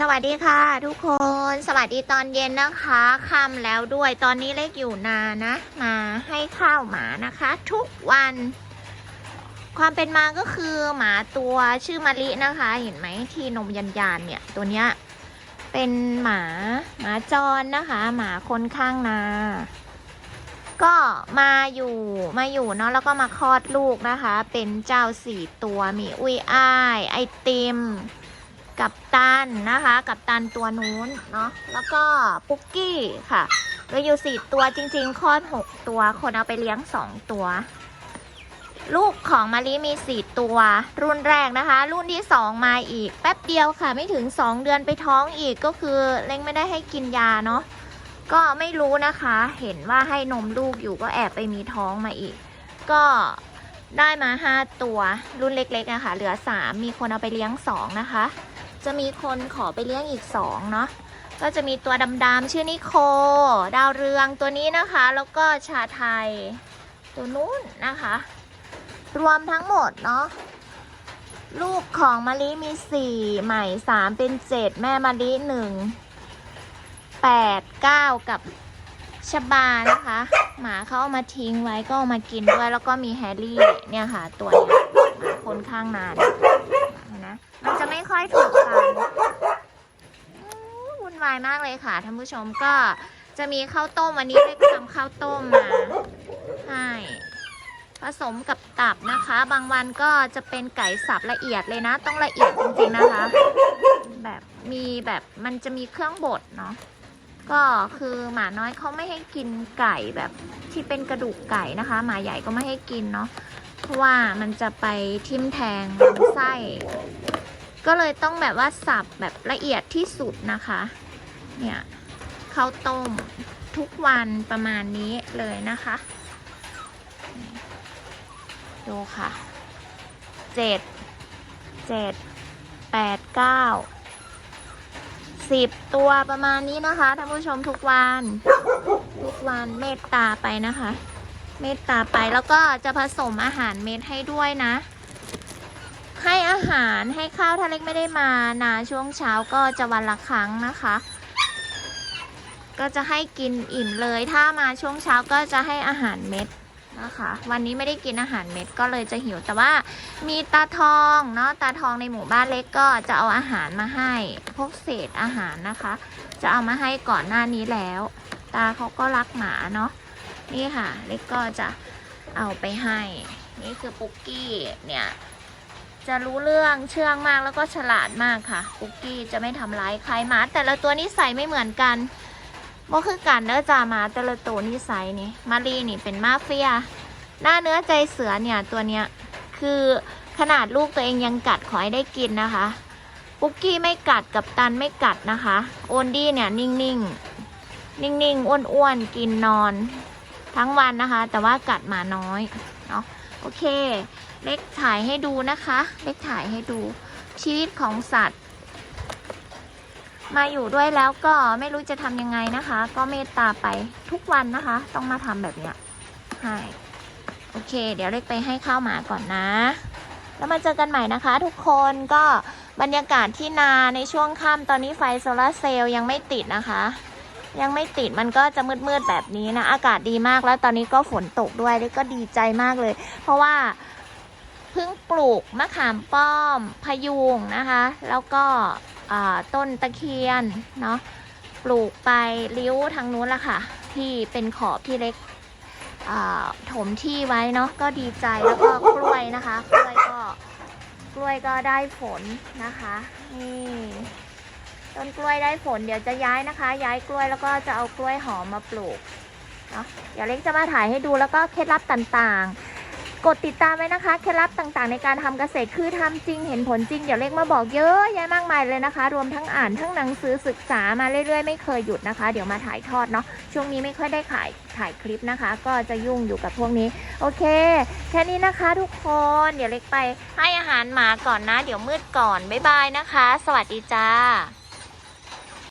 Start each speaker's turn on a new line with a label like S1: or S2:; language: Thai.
S1: สวัสดีค่ะ ทุกคนสวัสดีตอนเย็นนะคะค่ำแล้วด้วยตอนนี้เล็กอยู่นานะ มาให้ข้าวหมานะคะ ทุกวัน ความเป็นมาก็คือหมาตัวชื่อมะลินะคะ เห็นไหมที่นมยันยานเนี่ยตัวเนี้ยเป็นหมาหมาจรนะคะ หมาคนข้างนา ก็มาอยู่มาอยู่เนาะแล้วก็มาคลอดลูกนะคะ เป็นเจ้าสี่ตัวมีอุ้ยอ้าย ไอติม กับตันนะคะ กับตันตัวนู้นเนาะแล้วก็ปุ๊กกี้ค่ะเหลือยู่สี่ตัวจริง ๆคลอดหกตัว คนเอาไปเลี้ยงสองตัว ลูกของมารีมีสี่ตัว รุ่นแรกนะคะ รุ่นที่สองมาอีก แป๊บเดียวค่ะ ไม่ถึงสองเดือนไปท้องอีกก็คือเล้งไม่ได้ให้กินยาเนาะก็ไม่รู้นะคะ เห็นว่าให้นมลูกอยู่ก็แอบไปมีท้องมาอีก ก็ได้มาห้าตัวรุ่นเล็กๆนะคะเหลือสามมีคนเอาไปเลี้ยงสองนะคะ จะมีคนขอไปเลี้ยงอีกสองเนาะก็จะมีตัวดำๆชื่อนิโค ดาวเรืองตัวนี้นะคะ แล้วก็ชาไทย ตัวนู้นนะคะ รวมทั้งหมดเนาะลูกของมะลิมีสี่ใหม่สามเป็นเจ็ดแม่มะลิหนึ่งแปดเก้ากับชบานะคะ หมาเขาเอามาทิ้งไว้ก็เอามากินด้วย แล้วก็มีแฮร์รี่เนี่ยค่ะ ตัวนี้คนข้างนานนะมันจะไม่ค่อยถูกกัน ตายมากเลยค่ะท่านผู้ชมก็จะมีข้าวต้มวันนี้ได้ทำข้าวต้มมาให้ผสมกับตับนะคะ บางวันก็จะเป็นไก่สับละเอียดเลยนะ ต้องละเอียดจริงๆนะคะ แบบมีแบบมันจะมีเครื่องบดเนาะก็คือหมาน้อยเขาไม่ให้กินไก่แบบที่เป็นกระดูกไก่นะคะ หมาใหญ่ก็ไม่ให้กินเนาะเพราะว่ามันจะไปทิ่มแทงลำไส้ ก็เลยต้องแบบว่าสับแบบละเอียดที่สุดนะคะ เนี่ยข้าวต้มทุกวันประมาณนี้เลยนะคะ ดูค่ะเจ็ดเจ็ดแปดเก้าสิบตัวประมาณนี้นะคะท่านผู้ชมทุกวัน ทุกวันเมตตาไปนะคะ เมตตาไปแล้วก็จะผสมอาหารเม็ดให้ด้วยนะ ให้อาหารให้ข้าวถ้าเล็กไม่ได้มานาช่วงเช้าก็จะวันละครั้งนะคะ ก็จะให้กินอิ่มเลย ถ้ามาช่วงเช้าก็จะให้อาหารเม็ดนะคะ วันนี้ไม่ได้กินอาหารเม็ดก็เลยจะหิว แต่ว่ามีตาทองเนาะ ตาทองในหมู่บ้านเล็กก็จะเอาอาหารมาให้ พวกเศษอาหารนะคะ จะเอามาให้ก่อนหน้านี้แล้ว ตาเขาก็รักหมาเนาะ นี่ค่ะ เล็กก็จะเอาไปให้ นี่คือปุกกี้เนี่ยจะรู้เรื่องเชื่องมากแล้วก็ฉลาดมากค่ะ ปุกกี้จะไม่ทำร้ายใครหมาแต่ละตัวนิสัยไม่เหมือนกัน บ่คือกันเด้อจามาแต่ละตัวนิสัยนี่มารีนี่เป็นมาเฟีย หน้าเนื้อใจเสือเนี่ยตัวเนี้ยคือขนาดลูกตัวเองยังกัดขอให้ได้กินนะคะปุกกี้ไม่กัดกับตันไม่กัดนะคะ โอนดี้เนี่ยนิ่งๆ นิ่งๆ อ้วนๆ กินนอน ทั้งวันนะคะ แต่ว่ากัดหมาน้อยเนาะโอเค เล็กถ่ายให้ดูนะคะ เล็กถ่ายให้ดูชีวิตของสัตว์ มาอยู่ด้วยแล้วก็ไม่รู้จะทำยังไงนะคะ ก็เมตตาไปทุกวันนะคะ ต้องมาทำแบบเนี้ยให้โอเค เดี๋ยวเล็กไปให้ข้าวหมาก่อนนะ แล้วมาเจอกันใหม่นะคะ ทุกคนก็บรรยากาศที่นาในช่วงค่ำตอนนี้ไฟโซลาเซลล์ยังไม่ติดนะคะ ยังไม่ติดมันก็จะมืดๆแบบนี้นะ อากาศดีมากแล้วตอนนี้ก็ฝนตกด้วยเล็กก็ดีใจมากเลย เพราะว่าเพิ่งปลูกมะขามป้อมพยุงนะคะ แล้วก็ ต้นตะเคียนเนาะปลูกไปริ้วทางนู้นละค่ะ ที่เป็นขอบที่เล็กถมที่ไว้เนาะก็ดีใจแล้วก็กล้วยนะคะกล้วยก็กล้วยก็ได้ฝนนะคะนี่ต้นกล้วยได้ฝนเดี๋ยวจะย้ายนะคะ ย้ายกล้วยแล้วก็จะเอากล้วยหอมมาปลูกเนาะเดี๋ยวเล็กจะมาถ่ายให้ดูแล้วก็เคล็ดลับต่างๆ กดติดตามไว้นะคะเคล็ดลับต่างๆ ในการทำเกษตรคือทำจริงเห็นผลจริงเดี๋ยวเล็กมาบอกเยอะแยะมากมายเลยนะคะ รวมทั้งอ่านทั้งหนังสือศึกษามาเรื่อยๆ ไม่เคยหยุดนะคะ เดี๋ยวมาถ่ายทอดเนาะช่วงนี้ไม่ค่อยได้ขายถ่ายคลิปนะคะ ก็จะยุ่งอยู่กับพวกนี้โอเค แค่นี้นะคะทุกคนเดี๋ยวเล็กไปให้อาหารหมาก่อนนะ เดี๋ยวมืดก่อนบ๊ายบายนะคะ สวัสดีจ้า